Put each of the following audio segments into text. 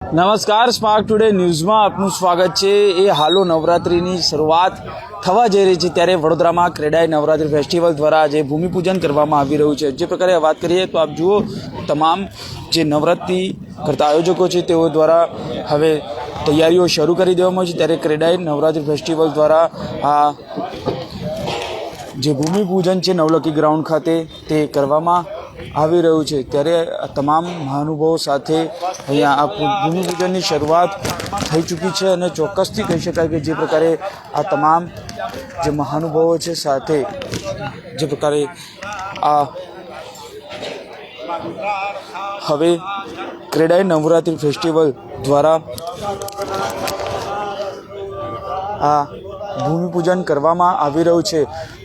નમસ્કાર spark today ન્યૂઝમાં આપનું સ્વાગત છે. એ હાલો નવરાત્રિની શરૂઆત થવા જઈ રહી છે ત્યારે વડોદરામાં ક્રેડાઈ નવરાત્રિ ફેસ્ટિવલ દ્વારા આજે ભૂમિપૂજન કરવામાં આવી રહ્યું છે. જે પ્રકારે વાત કરીએ તો આપ જુઓ, તમામ જે નવરાત્રિ કરતા આયોજકો છે તેઓ દ્વારા હવે તૈયારીઓ શરૂ કરી દેવામાં આવી છે. ત્યારે ક્રેડાઈ નવરાત્રિ ફેસ્ટિવલ દ્વારા આ જે ભૂમિપૂજન છે નવલખી ગ્રાઉન્ડ ખાતે તે કરવામાં આવી રહ્યું છે. ત્યારે તમામ મહાનુભાવો સાથે અહીંયા આ ભૂમિપૂજનની શરૂઆત થઈ ચૂકી છે અને ચોક્કસથી કહી શકાય કે જે પ્રકારે આ તમામ જે મહાનુભાવો છે સાથે જે પ્રકારે આ હવે ક્રેડાઈ નવરાત્રિ ફેસ્ટિવલ દ્વારા આ ભૂમિપૂજન કરવામાં આવી રહ્યું છે.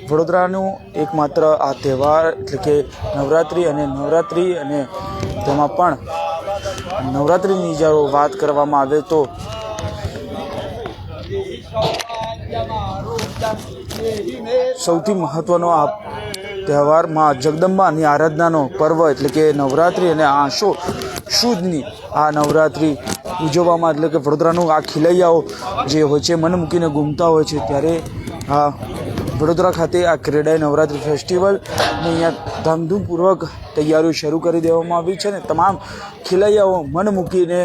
વડોદરાનું એકમાત્ર આ તહેવાર એટલે કે નવરાત્રિ અને નવરાત્રિ અને તેમાં પણ નવરાત્રિની જ્યારે વાત કરવામાં આવે તો સૌથી મહત્ત્વનો આ તહેવારમાં જગદંબાની આરાધનાનો પર્વ એટલે કે નવરાત્રિ અને આશો શુદ્ધની આ નવરાત્રિ ઉજવવામાં એટલે કે વડોદરાનું આ ખિલૈયાઓ જે હોય છે, મન મૂકીને ગુમતા હોય છે, ત્યારે આ વડોદરા ખાતે આ ક્રેડાઈ નવરાત્રિ ફેસ્ટિવલ ને અહીંયા ધામધૂમપૂર્વક તૈયારીઓ શરૂ કરી દેવામાં આવી છે ને તમામ ખેલૈયાઓ મન મૂકીને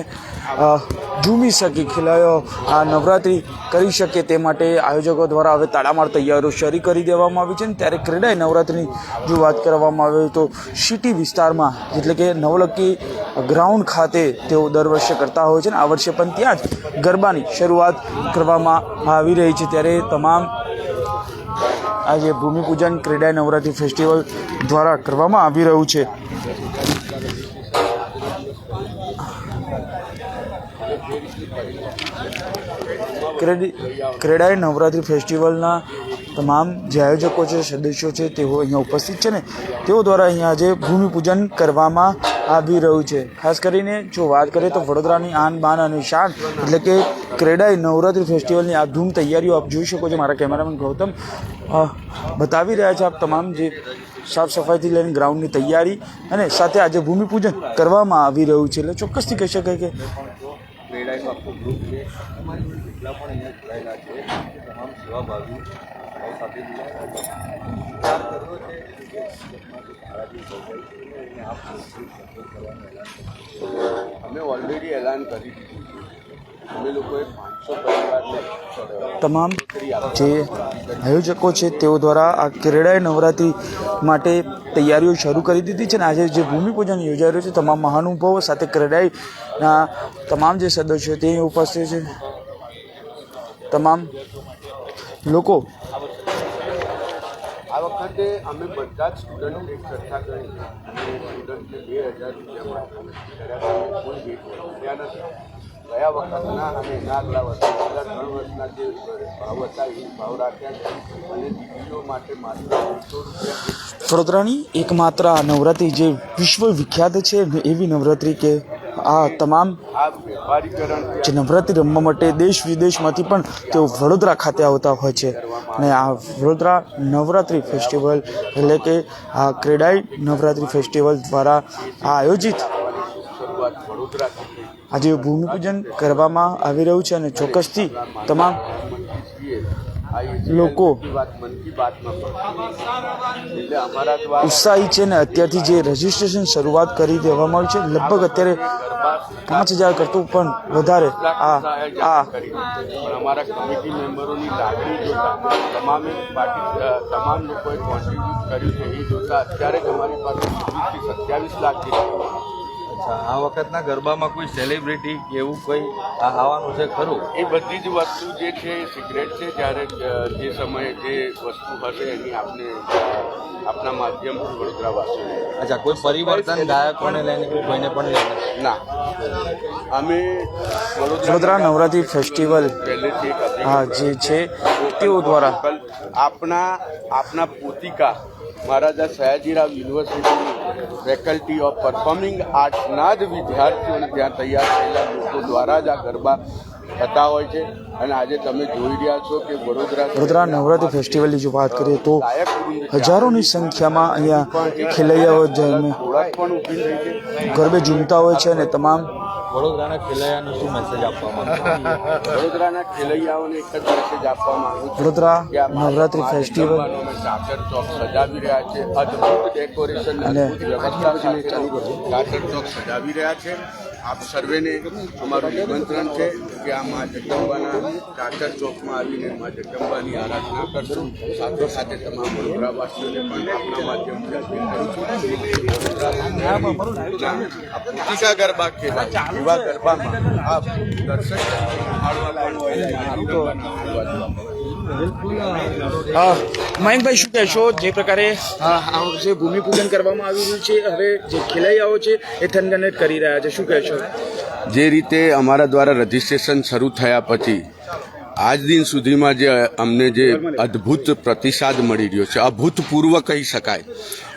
ઝૂમી શકે ખિલૈયાઓ આ નવરાત્રિ કરી શકે તે માટે આયોજકો દ્વારા હવે તાળામાર તૈયારીઓ શરૂ કરી દેવામાં આવી છે ને ત્યારે ક્રેડાઈ નવરાત્રિની જો વાત કરવામાં આવે તો સિટી વિસ્તારમાં એટલે કે નવલખી ગ્રાઉન્ડ ખાતે તેઓ દર વર્ષે કરતા હોય છે ને આ વર્ષે પણ ત્યાં જ ગરબાની શરૂઆત કરવામાં આવી રહી છે. ત્યારે તમામ આજે ભૂમિપૂજન ક્રેડાઈ નવરાત્રિ ફેસ્ટિવલ દ્વારા કરવામાં આવી રહ્યું છે. ક્રેડી ક્રેડાઈ નવરાત્રિ ફેસ્ટિવલના તમામ જે આયોજકો છે, સદસ્યો છે, તેઓ અહીંયા ઉપસ્થિત છે ને તેઓ દ્વારા અહીંયા આજે ભૂમિપૂજન કરવામાં આવી રહ્યું છે. ખાસ કરીને જો વાત કરીએ તો વડોદરાની આન બાન અને શાન એટલે કે ક્રેડાઈ નવરાત્રિ ફેસ્ટિવલની આ ધૂમ તૈયારીઓ આપ જોઈ શકો છો. મારા કેમેરામેન ગૌતમ બતાવી રહ્યા છે આપ તમામ જે સાફ સફાઈથી લઈને ગ્રાઉન્ડની તૈયારી અને સાથે આજે ભૂમિપૂજન કરવામાં આવી રહ્યું છે. એટલે ચોક્કસથી કહી શકાય કે ક્રેડાઈનું આખું ગ્રુપ છે. જેટલા પણ અહીંયા જોડાયેલા છે. તમામ સેવાભાવી અમે ઓલરેડી એલાન કરી દીધું છે. અમે લોકોએ પાંચસો પરિવારને તમામ જે આયોજકો છે તેઓ દ્વારા આ કેરેડાએ નવરાત્રિ માટે તૈયારીઓ શરૂ કરી દીધી છે અને આજે જે ભૂમિપૂજન યોજાઈ રહ્યું છે તમામ મહાનુભાવો સાથે ક્રેડાઈના તમામ જે સદસ્યો તે ઉપસ્થિત છે. તમામ લોકો આ વખતે અમે બધા જ સ્ટુડન્ટને એકઠા કરી અને સ્ટુડન્ટને બે હજાર રૂપિયા અમે કર્યા કોઈ ભેટ મળ્યા નથી. ગયા વખતના અને એના આગલા વર્ષે છેલ્લા ત્રણ વર્ષના જે ભાવ હતા, એ ભાવ રાખ્યા છે. અને દીકરીઓ માટે માત્ર બસો રૂપિયા વડોદરાની એકમાત્ર નવરાત્રિ જે વિશ્વ વિખ્યાત છે એવી નવરાત્રિ કે આ તમામ જે નવરાત્રિ રમવા માટે દેશ વિદેશમાંથી પણ તેઓ વડોદરા ખાતે આવતા હોય છે. અને આ વડોદરા નવરાત્રિ ફેસ્ટિવલ એટલે કે આ ક્રેડાઈ નવરાત્રિ ફેસ્ટિવલ દ્વારા આ આયોજિત આજે ભૂમિપૂજન કરવામાં આવી રહ્યું છે અને ચોક્કસથી તમામ લોકો ઉત્સાહી છે ને અત્યારથી જે રજીસ્ટ્રેશન શરૂઆત કરી દેવામાં આવી છે લગભગ અત્યારે પાંચ હજાર કરતું પણ વધારે આ આ અમારા કમિટી મેમ્બરોની લાગણી જોતા તમામે તમામ લોકોએ કોન્ટ્રીબ્યુટ કર્યું છે એ જોતા અત્યારે જ અમારી પાસે સત્યાવીસ લાખ જેટલી અચ્છા આ વખતના ગરબામાં કોઈ સેલિબ્રિટી કે એવું કોઈ આ આવવાનું છે ખરું? એ બધી જ વસ્તુ જે છે એ સિક્રેટ છે. જ્યારે જે સમયે જે વસ્તુ હશે એની આપને આપના માધ્યમથી વડોદરાવાસીઓને અચ્છા કોઈ પરિવર્તન ગાયકોને લઈને કે કોઈને પણ લઈને? ના. અમે વડોદરા નવરાત્રી ફેસ્ટિવલ પહેલેથી એક જે છે તેઓ દ્વારા. આપના આપના પોતિકા મહારાજા સયાજીરાવ યુનિવર્સિટીની ફેકલ્ટી ઓફ પરફોર્મિંગ આર્ટ્સના જ વિદ્યાર્થીઓને ત્યાં તૈયાર થયેલા લોકો દ્વારા જ આ ગરબા થતા હોય છે અને આજે તમે જોઈ રહ્યા છો કે વડોદરા વડોદરા નવરાત્રિ ફેસ્ટિવલની જો વાત કરીએ તો. હજારોની સંખ્યામાં અહીંયા ખેલૈયાઓ ગરબે ઝૂમતા હોય છે અને તમામ વડોદરાના ખેલૈયાનો શું મેસેજ આપવા માંગો વડોદરાના ખેલૈયાઓને એક જ મેસેજ આપવા માંગુ છું વડોદરા નવરાત્રિ ફેસ્ટિવલ જગદંબાનો ચોક સજાવી રહ્યા છે. અદ્ભુત ડેકોરેશન અને વ્યવસ્થા સાથે ચાચર ચોક સજાવી રહ્યા છે. આપ સર્વેને અમારું નિમંત્રણ છે કે આ મા જગદંબાના ચાચર ચોકમાં આવીને મા જગદંબાની આરાધના કરશું સાથે સાથે તમામ વડોદરાવાસીઓને પણ આપના માધ્યમથી ગરબા કહેવાય એવા ગરબામાં આપ દર્શક નિહાળવા પણ મા મયંકભાઈ શું કહેશો? જે પ્રકારે જે ભૂમિપૂજન કરવામાં આવી રહ્યું છે હવે જે ખેલૈયાઓ છે એ થનગનેટ કરી રહ્યા છે. શું કહેશો? જે રીતે અમારા દ્વારા રજીસ્ટ્રેશન શરૂ થયા પછી આજ દિન સુધીમાં જે અમને જે અદ્ભુત પ્રતિસાદ મળી રહ્યો છે અભૂતપૂર્વ કહી શકાય.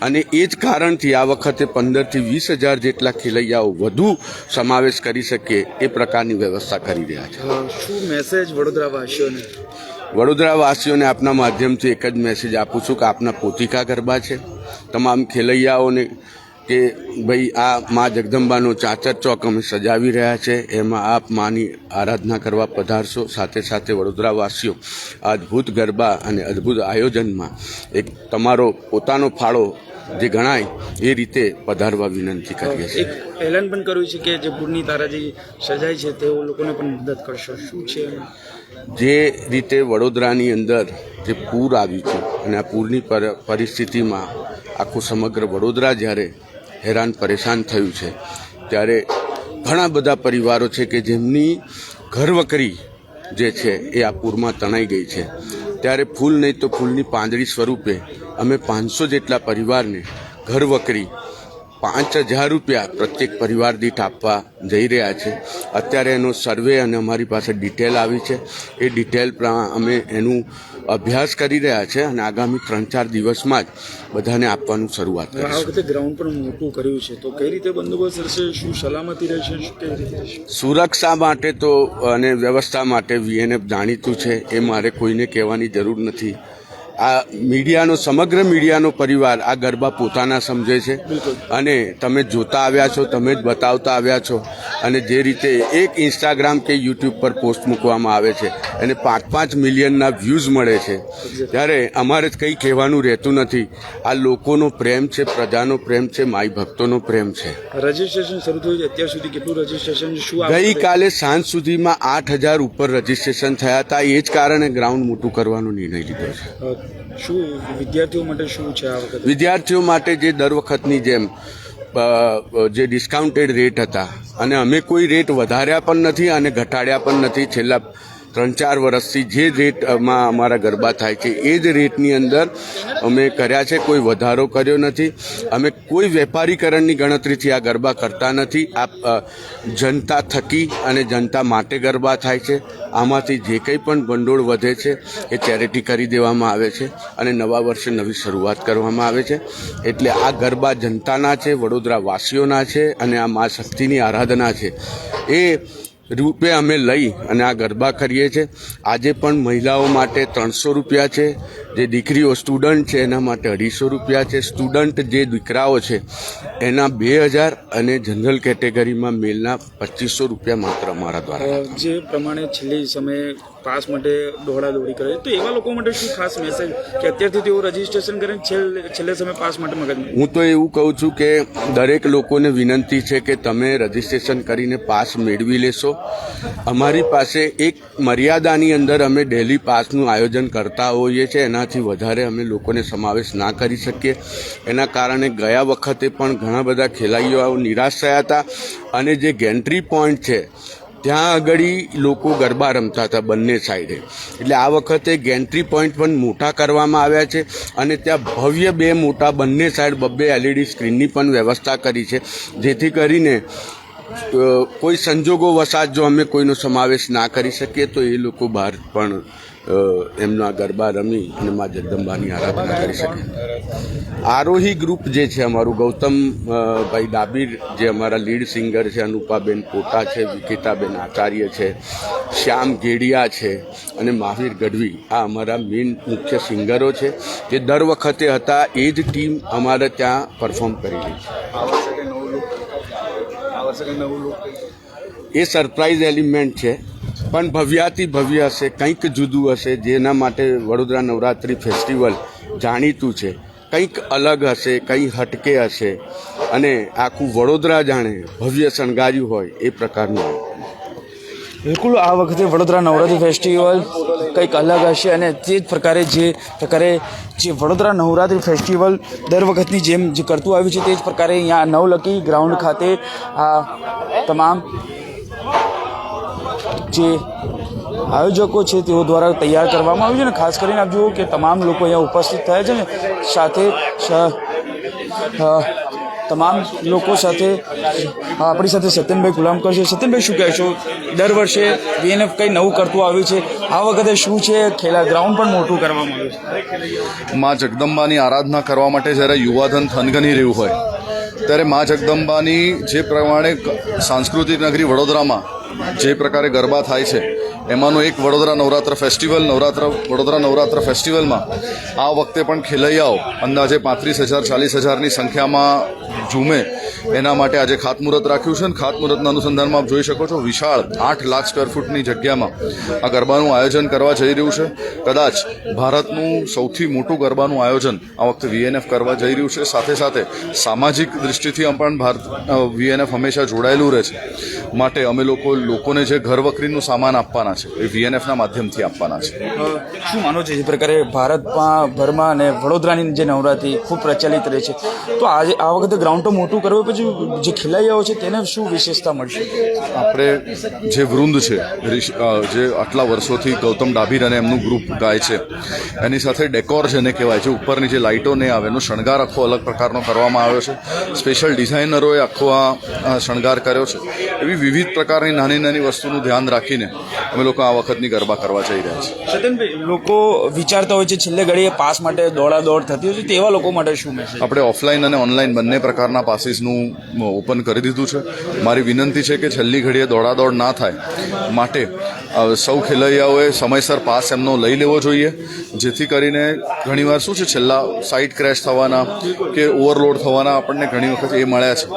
અને એ જ કારણથી આ વખતે પંદરથી વીસ હજાર જેટલા ખેલૈયાઓ વધુ સમાવેશ કરી શકે એ પ્રકારની વ્યવસ્થા કરી રહ્યા છે. શું મેસેજ વડોદરાવાસીઓને? વડોદરાવાસીઓને આપના માધ્યમથી એક જ મેસેજ આપું છું કે આપના પોતિકા ગરબા છે. તમામ ખેલૈયાઓને કે ભાઈ આ મા જગદંબાનો ચાચર ચોક અમે સજાવી રહ્યા છે. એમાં આપ માની આરાધના કરવા પધારશો. સાથે સાથે વડોદરાવાસીઓ અદ્ભુત ગરબા અને અદ્ભુત આયોજનમાં એક તમારો પોતાનો ફાળો જે ગણાય એ રીતે પધારવા વિનંતી કરીએ છીએ. એલાન પણ કર્યું છે કે જે પૂરની તારાજી સજાય છે તેઓ લોકોને પણ મદદ કરશો. શું છે? જે રીતે વડોદરાની અંદર જે પૂર આવ્યું છે અને આ પૂરની પર- પરિસ્થિતિમાં આખું સમગ્ર વડોદરા જ્યારે હેરાન પરેશાન થયું છે, ત્યારે ઘણા બધા પરિવારો છે કે જેમની ઘરવકરી જે છે એ આ પૂરમાં તણાઈ ગઈ છે. ત્યારે ફૂલ નહીં તો ફૂલની પાંદડી સ્વરૂપે અમે પાંચસો જેટલા પરિવારને ઘરવકરી પાંચ હજાર રૂપિયા પ્રત્યેક પરિવાર દીઠ આપવા જઈ રહ્યા છે. અત્યારે એનો સર્વે અને અમારી પાસે ડિટેલ આવી છે. એ ડિટેલ અમે એનું અભ્યાસ કરી રહ્યા છે અને આગામી ત્રણ ચાર દિવસમાં જ બધાને આપવાનું શરૂઆત આ વખતે ગ્રાઉન્ડ પણ મોટું કર્યું છે. તો કઈ રીતે બંદોબસ્ત રહેશે શું સલામતી રહેશે? કઈ રીતે રહેશે? સુરક્ષા માટે તો અને વ્યવસ્થા માટે વીએનએફ જાણીતું છે. એ મારે કોઈને કહેવાની જરૂર નથી. આ મીડિયાનો સમગ્ર મીડિયાનો પરિવાર આ ગરબા પોતાના સમજે છે. અને તમે જોતા આવ્યા છો તમે જ બતાવતા આવ્યા છો. અને જે રીતે એક ઇન્સ્ટાગ્રામ કે યુટ્યુબ પર પોસ્ટ મૂકવામાં આવે છે એને પાંચ પાંચ મિલિયનના વ્યૂઝ મળે છે. ત્યારે અમારે જ કંઈ કહેવાનું રહેતું નથી. આ લોકોનો પ્રેમ છે પ્રજાનો પ્રેમ છે માઈ ભક્તોનો પ્રેમ છે. રજીસ્ટ્રેશન શરૂ થયું અત્યાર સુધી કેટલું રજીસ્ટ્રેશન શું ગઈકાલે સાંજ સુધીમાં આઠ હજાર ઉપર રજીસ્ટ્રેશન થયા હતા. એ જ કારણે ગ્રાઉન્ડ મોટું કરવાનો નિર્ણય લીધો છે. શું વિદ્યાર્થીઓ માટે શું છે આ વખતે? વિદ્યાર્થીઓ માટે જે દર વખતની જેમ જે ડિસ્કાઉન્ટેડ રેટ હતા, અને અમે કોઈ રેટ વધાર્યા પણ નથી અને ઘટાડ્યા પણ નથી. છેલ્લા ત્રણ ચાર વર્ષથી જે રેટમાં અમારા ગરબા થાય છે, એ જ રેટની અંદર અમે કર્યા છે. કોઈ વધારો કર્યો નથી. અમે કોઈ વેપારીકરણની ગણતરીથી આ ગરબા કરતા નથી. આ જનતા થકી અને જનતા માટે ગરબા થાય છે. આમાંથી જે કંઈ પણ ભંડોળ વધે છે, એ ચેરિટી કરી દેવામાં આવે છે અને નવા વર્ષે નવી શરૂઆત કરવામાં આવે છે. એટલે આ ગરબા જનતાના છે વડોદરા વાસીઓના છે અને આ મા શક્તિની આરાધના છે. એ રૂપે અમે લઈ અને આ ગરબા કરીએ છીએ. આજે પણ મહિલાઓ માટે ત્રણસો રૂપિયા છે. જે દીકરીઓ સ્ટુડન્ટ છે, એના માટે અઢીસો રૂપિયા છે. સ્ટુડન્ટ જે દીકરાઓ છે, એના બે હજાર અને જનરલ કેટેગરીમાં મેલના પચીસો રૂપિયા માત્ર અમારા દ્વારા જે પ્રમાણે છેલ્લી સમયે પાસ માટે દોડાદોડી કરે. તો એવા લોકો માટે શું ખાસ મેસેજ કે અત્યારથી તેઓ રજીસ્ટ્રેશન કરે છેલ્લે છેલ્લે સમય પાસ માટે મગજ હું તો એવું કહું છું કે દરેક લોકોને વિનંતી છે કે તમે રજીસ્ટ્રેશન કરીને પાસ મેળવી લેશો. અમારી પાસે એક મર્યાદાની અંદર અમે ડેલી પાસનું આયોજન કરતા હોઈએ છીએ. એનાથી વધારે અમે લોકોને સમાવેશ ના કરી શકીએ. એના કારણે ગયા વખતે પણ ઘણા બધા ખેલાડીઓ નિરાશ થયા હતા. અને જે ગેન્ટ્રી પોઈન્ટ છે ત્યાં આગળ લોકો ગરબા રમતા હતા બંને સાઈડે. એટલે આ વખતે ગેન્ટ્રી પોઈન્ટ પણ મોટા કરવામાં આવ્યા છે અને ત્યાં ભવ્ય બે મોટા બંને સાઈડ બબ્બે એલઈડી સ્ક્રીનની પણ વ્યવસ્થા કરી છે. જેથી કરીને કોઈ સંજોગો વસાત જો અમે કોઈનો સમાવેશ ના કરી શકીએ તો એ લોકો બહાર પણ એમના ગરબા રમી અને મા જગદંબાની આરાધના કરી શકે. આરોહી ગ્રુપ જે છે અમારું ગૌતમ ભાઈ ડાબીર જે અમારા લીડ સિંગર છે અનુપાબેન પોટા છે વિકિતાબેન આચાર્ય છે શ્યામ ગેડિયા છે અને મહાવીર ગઢવી. આ અમારા મેઇન મુખ્ય સિંગરો છે જે દર વખતે હતા એ જ ટીમ અમારે ત્યાં પરફોર્મ કરી રહી છે એ સરપ્રાઇઝ એલિમેન્ટ છે. પણ ભવ્યાતિ ભવ્ય હશે, કંઈક જુદું હશે, જેના માટે વડોદરા નવરાત્રિ ફેસ્ટિવલ જાણીતું છે. કંઈક અલગ હશે, કંઈ હટકે હશે. અને આખું વડોદરા જાણે ભવ્ય શણગાર્યું હોય એ પ્રકારનું. બિલકુલ, આ વખતે વડોદરા નવરાત્રિ ફેસ્ટિવલ કંઈક અલગ હશે અને તે જ પ્રકારે જે પ્રકારે જે વડોદરા નવરાત્રિ ફેસ્ટિવલ દર વખતની જેમ જે કરતું આવ્યું છે, તે જ પ્રકારે અહીંયા નવલકી ગ્રાઉન્ડ ખાતે આ તમામ જે આયોજકો છે તેઓ દ્વારા તૈયાર કરવામાં આવ્યું છે ને ખાસ કરીને આપ જુઓ કે તમામ લોકો અહીંયા ઉપસ્થિત થયા છે ને સાથે તમામ લોકો સાથે આપણી સાથે સત્યનભાઈ ગુલામકર છે. સત્યનભાઈ, શું કહેશો? દર વર્ષે બીએનએફ કંઈ નવું કરતું આવ્યું છે. આ વખતે શું છે? ખેલા ગ્રાઉન્ડ પણ મોટું કરવામાં આવ્યું છે. માં જગદંબાની આરાધના કરવા માટે જ્યારે યુવાધન થનગની રહ્યું હોય, ત્યારે માં જગદંબાની જે પ્રમાણે સાંસ્કૃતિક નગરી વડોદરામાં જે પ્રકારે ગરબા થાય છે. એમાંનું એક વડોદરા નવરાત્ર ફેસ્ટિવલ નવરાત્ર, વડોદરા નવરાત્ર ફેસ્ટિવલમાં આ વખતે પણ ખેલૈયાઓ અંદાજે પાંત્રીસ હજાર, ચાલીસ હજારની સંખ્યામાં ઝૂમે. એના માટે આજે ખાતમુહૂર્ત રાખ્યું છે અને ખાતમુહૂર્તના અનુસંધાનમાં આપ જોઈ શકો છો, વિશાળ આઠ લાખ સ્ક્વેર ફૂટની જગ્યામાં આ ગરબાનું આયોજન કરવા જઈ રહ્યું છે. કદાચ ભારતનું સૌથી મોટું ગરબાનું આયોજન આ વખતે વીએનએફ કરવા જઈ રહ્યું છે. સાથે સાથે સામાજિક દૃષ્ટિથી પણ ભારત વીએનએફ હંમેશા જોડાયેલું રહે છે. માટે અમે લોકો લોકોને જે ઘર વકરીનું સામાન આપવાના છે, એ વીએનએફના માધ્યમથી આપવાના છે. શું માનો છે? જે પ્રકારે ભારતમાં, ભરમાં અને વડોદરાની જે નવરાત્રિ ખૂબ પ્રચલિત રહે છે, તો આજે આ વખતે ગ્રાઉન્ડ તો મોટું કરવું પછી જે ખેલાઈઓ છે તેને શું વિશેષતા મળશે? આપણે જે વૃંદ છે જે આટલા વર્ષોથી ગૌતમ ડાભીર અને એમનું ગ્રુપ ગાય છે, એની સાથે ડેકોર જેને કહેવાય છે, ઉપરની જે લાઇટો ને આવે, એનો શણગાર આખો અલગ પ્રકારનો કરવામાં આવ્યો છે. સ્પેશિયલ ડિઝાઇનરોએ આખો આ શણગાર કર્યો છે. એવી વિવિધ પ્રકારની નાની નાની વસ્તુનું ધ્યાન રાખીને અમે લોકો આ વખતની ગરબા કરવા જઈ રહ્યા છીએ. સતનભાઈ લોકો વિચારતા હોય છે છેલ્લે ઘડીએ પાસ માટે દોડાદોડ થતી હોય છે તેવા લોકો માટે શું મેસેજ આપણે ઓફલાઈન અને ઓનલાઈન બંને પ્રકારના પાસીસનું ઓપન કરી દીધું છે. મારી વિનંતી છે કે છેલ્લી ઘડીએ દોડાદોડ ના થાય માટે સૌ ખેલૈયાઓએ સમયસર પાસ એમનો લઈ લેવો જોઈએ. જેથી કરીને ઘણીવાર શું છે, છેલ્લા સાઇટ ક્રેશ થવાના કે ઓવરલોડ થવાના આપણને ઘણી વખત એ મળ્યા છે.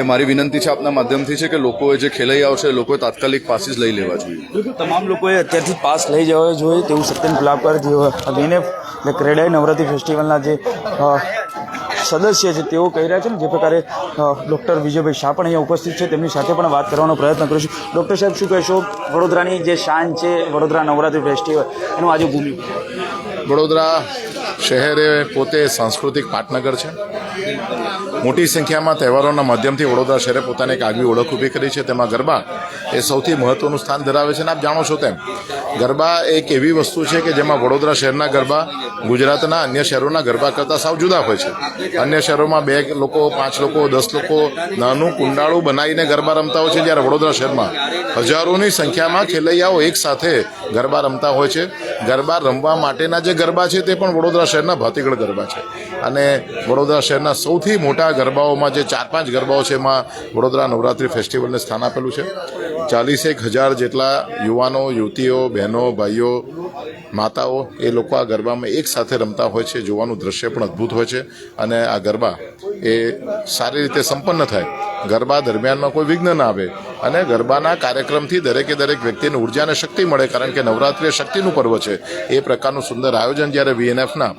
એ મારી વિનંતી છે આપના માધ્યમથી છે કે લોકોએ જે ખેલૈયાઓ છે, લોકોએ તાત્કાલિક પાસીસ લઈ લેવા જોઈએ. તમામ લોકોએ અત્યારથી પાસ લઈ જવા જોઈએ તેવું સત્યન ગુલાબકર, જે લઈને ક્રેડાઈ નવરાત્રિ ફેસ્ટિવલના જે સદસ્ય છે તેઓ કહી રહ્યા છે ને, જે પ્રકારે ડૉક્ટર વિજયભાઈ શાહ પણ અહીંયા ઉપસ્થિત છે, તેમની સાથે પણ વાત કરવાનો પ્રયત્ન કરીશું. ડૉક્ટર સાહેબ, શું કહેશો? વડોદરાની જે શાન છે, વડોદરા નવરાત્રિ ફેસ્ટિવલ એનું આજે ભૂમિ. વડોદરા શહેર પોતે સાંસ્કૃતિક પાટનગર છે. મોટી સંખ્યામાં તહેવારોના માધ્યમથી વડોદરા શહેરે પોતાની એક આગવી ઓળખ ઊભી કરી છે. તેમાં ગરબા એ સૌથી મહત્વનું સ્થાન ધરાવે છે અને આપ જાણો છો તેમ. ગરબા એક એવી વસ્તુ છે કે જેમાં વડોદરા શહેરના ગરબા, ગુજરાતના અન્ય શહેરોના ગરબા કરતાં સાવ જુદા હોય છે. અન્ય શહેરોમાં બે લોકો, પાંચ લોકો, દસ લોકો નાનું કુંડાળું બનાવીને ગરબા રમતા હોય છે, જ્યારે વડોદરા શહેરમાં હજારોની સંખ્યામાં ખેલૈયાઓ એક સાથે ગરબા રમતા હોય છે. ગરબા રમવા માટેના જે ગરબા છે તે પણ વડોદરા શહેરના ભાતીગળ ગરબા છે. અને વડોદરા શહેરના સૌથી મોટા ગરબાઓમાં જે ચાર પાંચ ગરબાઓ છે એમાં વડોદરા નવરાત્રિ ફેસ્ટિવલને સ્થાન આપેલું છે. ચાલીસેક હજાર જેટલા યુવાનો, યુવતીઓ, બહેનો, ભાઈઓ, માતાઓ એ લોકો આ ગરબામાં એક સાથે રમતા હોય છે, જોવાનું દ્રશ્ય પણ અદ્ભુત હોય છે અને આ ગરબા એ સારી રીતે સંપન્ન થાય. ગરબા દરમિયાનમાં કોઈ વિઘ્ન ના આવે અને ગરબાના કાર્યક્રમથી દરેકે દરેક વ્યક્તિને ઊર્જા અને શક્તિ મળે, કારણ કે નવરાત્રિ શક્તિનું પર્વ છે. એ પ્રકારનું સુંદર આયોજન જ્યારે વીએનએફના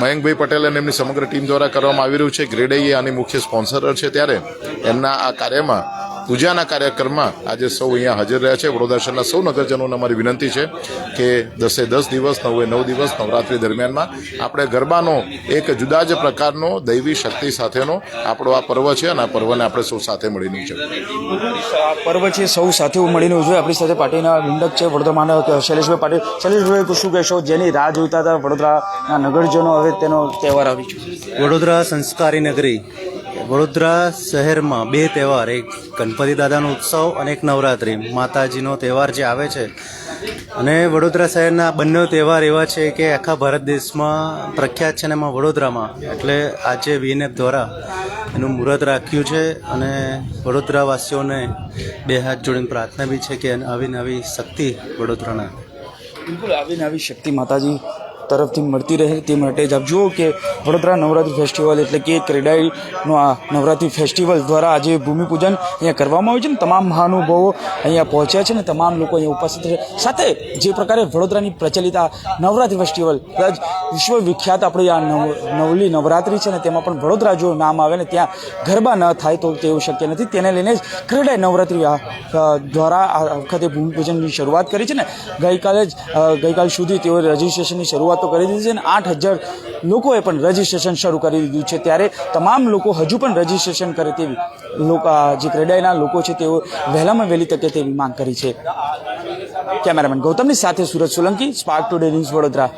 મયંકભાઈ પટેલ અને એમની સમગ્ર ટીમ દ્વારા કરવામાં આવી રહ્યું છે. ગ્રેડ એ આની મુખ્ય સ્પોન્સર છે ત્યારે એમના આ કાર્યમાં પૂજાના કાર્યક્રમમાં આજે સૌ અહીંયા હાજર રહ્યા છે. વડોદરા શહેરના સૌ નગરજનોને અમારી વિનંતી છે કે દસે દસ દિવસ નવે નવ દિવસ નવરાત્રિ દરમિયાનમાં આપણે ગરબાનો એક જુદા જ પ્રકારનો દૈવી શક્તિ સાથેનો આપણો આ પર્વ છે અને આ પર્વને આપણે સૌ સાથે મળીને ઉજવીએ. આ પર્વ છે સૌ સાથે મળીને ઉજવે આપણી સાથે પાર્ટીના વિંડક છે વડોદરામાં શૈલેષભાઈ પાટીલ. શૈલેષભાઈ શું કહેશો? જેની રાહ જોઈતા હતા વડોદરાના નગરજનો હવે તેનો તહેવાર આવી છે વડોદરા સંસ્કારી નગરી. વડોદરા શહેરમાં બે તહેવાર, એક ગણપતિ દાદાનો ઉત્સવ અને એક નવરાત્રિ. માતાજીનો તહેવાર જે આવે છે. અને વડોદરા શહેરના બંને તહેવાર એવા છે કે આખા ભારત દેશમાં પ્રખ્યાત છે ને એમાં વડોદરામાં. એટલે આજે વીએનએફ દ્વારા એનું મુહૂર્ત રાખ્યું છે અને વડોદરાવાસીઓને બે હાથ જોડીને પ્રાર્થના બી છે કે આવી નવી શક્તિ વડોદરાના. બિલકુલ આવી આવી શક્તિ માતાજી. તરફથી મળતી રહે તે માટે જ આપ જુઓ કે વડોદરા નવરાત્રિ ફેસ્ટિવલ એટલે કે ક્રેડાઈનો આ નવરાત્રિ ફેસ્ટિવલ દ્વારા આજે ભૂમિપૂજન અહીંયા કરવામાં આવ્યું છે ને તમામ મહાનુભાવો અહીંયા પહોંચ્યા છે ને તમામ લોકો અહીંયા ઉપસ્થિત છે. સાથે જે પ્રકારે વડોદરાની પ્રચલિત આ નવરાત્રિ ફેસ્ટિવલ કદાચ વિશ્વવિખ્યાત આપણી આ નવ, નવલી નવરાત્રિ છે ને તેમાં પણ વડોદરા જો નામ આવે ને ત્યાં ગરબા ન થાય તો તેવું શક્ય નથી. તેને લઈને જ ક્રેડાઈ નવરાત્રિ દ્વારા આ વખતે ભૂમિપૂજનની શરૂઆત કરી છે ને ગઈકાલે જ ગઈકાલ સુધી તેઓએ રજિસ્ટ્રેશનની શરૂઆત તો કરી દીધી છે અને આઠ હજાર લોકોએ પણ રજિસ્ટ્રેશન શરૂ કરી દીધું છે. ત્યારે તમામ લોકો હજુ પણ રજિસ્ટ્રેશન કરે તેવી લોકો જે ક્રેડાઈના લોકો છે, તેઓ વહેલામાં વહેલી તકે તેવી માંગ કરી છે. કેમેરામેન ગૌતમની સાથે Suraj Solanki spark today news Vadodara.